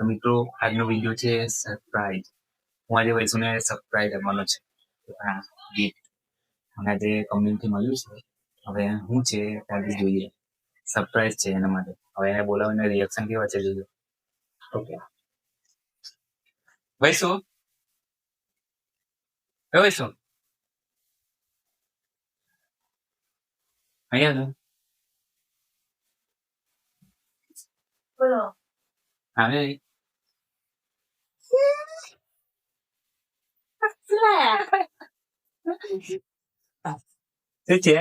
તો મિત્રો આજનો વીડિયો છે સરપ્રાઈઝ હું આજે વૈશુને સરપ્રાઈઝ આપવાનો છે. આ ગિફ્ટ મને આજે કંપનીથી મળ્યું છે. હવે શું છે ત્યાંથી જોઈએ. સરપ્રાઈઝ છે એના માટે. હવે એને બોલાવીને રિએક્શન કેવા છે જોઈએ. ઓકે વૈશુ એ વૈશુ અહીંયા બોલો. આવે શું છે?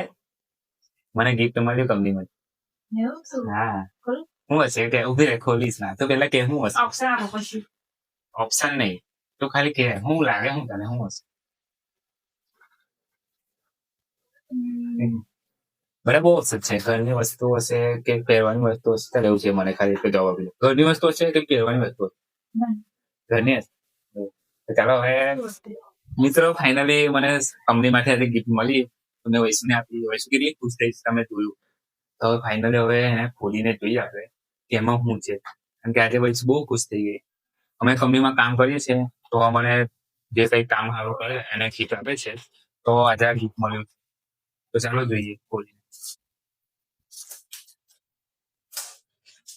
મને ગિફ્ટ મળ્યું કંપનીમાં હા. હું હશે? કે ઊભી રહે ખોલીશ ના. તો પેલા કે હું હશે? ઓપ્શન આપો પછી. ઓપ્શન નહીં. તો ખાલી કે હું લાગે હું તને હું હશે? મને બહુ ઓપ્શન છે. ઘરની વસ્તુ હશે કે પહેરવાની વસ્તુ હશે તો એવું છે મને ખાલી એક જવાબ આપી ઘરની વસ્તુ હશે કે પહેરવાની વસ્તુ ઘરની હશે. ચાલો હવે મિત્રો ફાઇનલી મને કંપનીમાંથી આજે ગિફ્ટ મળી. તમને વૈશુને આપી વૈશુ કેટલી ખુશ થઈ તમે જોયું. તો હવે ફાઇનલી હવે એને ખોલીને જોઈએ આપણે કે એમાં શું છે. કારણ કે આજે વૈશુ બહુ ખુશ થઈ ગઈ. અમે કંપનીમાં કામ કરીએ છીએ, તો અમને જે કંઈ કામ સારું કરે, એને ગિફ્ટ આપે છે. તો આજે આ ગિફ્ટ મળ્યું. તો ચાલો જોઈએ ખોલીને.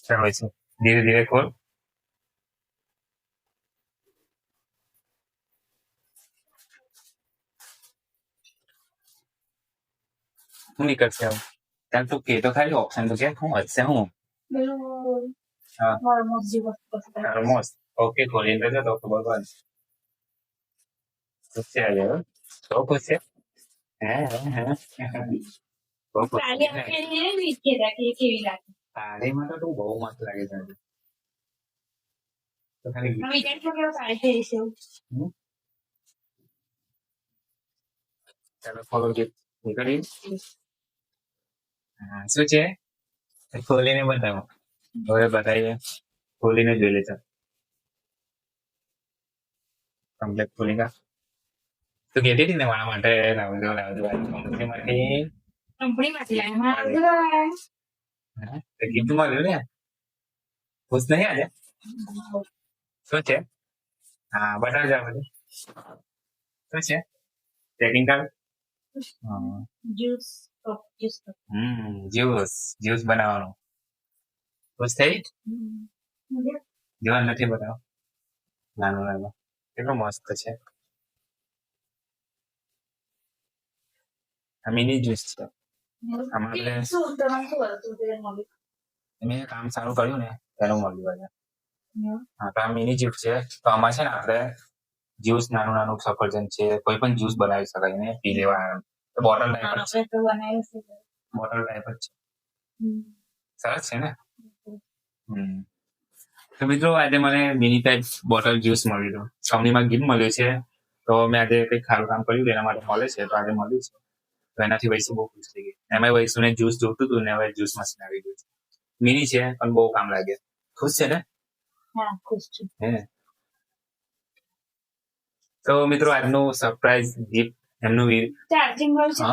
ચાલો ધીરે ધીરે ખોલ. શું નીકળશે તું કે તો ખાલી ઓપ્શન તો કે શું હું પેલું હા. મારો મરજી છે. તો તો ખબર છે આજે હો? હે તારીમાં તો તું બહુ મસ્ત લાગે છે તો ખાલી ચાલો ફોલો નીકળી હા શું છે? ખોલીને બતાવો. હવે બતાવીએ. ખોલીને જોઈ લે ચાલ કમ્પ્લેટ ખોલી કા તું કહેતી હતી ને મારા માટે લાવજો લાવજો કંપનીમાંથી? કંપનીમાંથી લાવી મારા હા તો ગિફ્ટ મળ્યું ને? ખુશ નહીં આજે? શું છે? હા બતાવજો આ બધું. શું છે? ચેકિંગ કાર્ડ જ્યુસ હમ જ્યુસ જ્યુસ બનાવવાનું ખુશ થઈ જોવા નથી બતાવો નાનું નાનું કેટલું મસ્ત છે આ મિની જ્યુસ છે આમાં આપણે- મેં કામ સારું કર્યું ને તેનું મળ્યું હા તો આ મિની જ્યુસ છે તો આમાં છે ને આપણે જ્યુસ નાનું નાનું સફરજન છે કોઈ પણ જ્યુસ બનાવી શકાય ને પી લેવા બોટલ ટાઈપ જ છે. બોટલ ટાઈપ જ છે. સરસ છે ને? હમ. તો મિત્રો આજે મને મિની ટાઈપ બોટલ જ્યુસ મળ્યું હતું. કંપનીમાં ગિફ્ટ મળ્યું છે. તો મેં આજે કંઈક સારું કામ કર્યું એના માટે મળે છે. તો આજે મળ્યું છે. તો એનાથી વૈસુ બહુ ખુશ થઈ ગઈ. એમાં વૈસુને જ્યુસ જોતું હતું ને હવે જ્યુસ મશીન આવી ગયું છે. મિની છે પણ બહુ કામ લાગે. ખુશ છે ને? હા ખુશ છું. હે. તો મિત્રો આજનું સરપ્રાઈઝ ગિફ્ટ એમનું વીર ચાર્જિંગ વાળું છે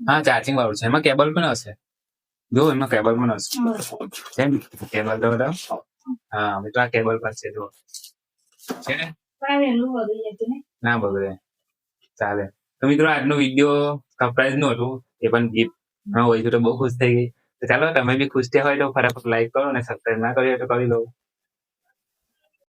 હા. ચાર્જિંગ વાળું છે. એમાં કેબલ પણ હશે. જો એમાં કેબલ પણ હશે. કેમ? કેબલ તો બતાવો. હા મિત્રો આ કેબલ પર છે જો. છે ને? ને બગડે. ચાલે. તો મિત્રો આજનો વીડિયો સરપ્રાઈઝનું હતું. એ પણ ગિફ્ટ હોય તો બહુ ખુશ થઈ ગઈ. તો ચાલો તમે બી ખુશ થયા હોય તો ફટાફટ લાઈક કરો અને સબસ્ક્રાઈબ ના કર્યો તો કરી લો.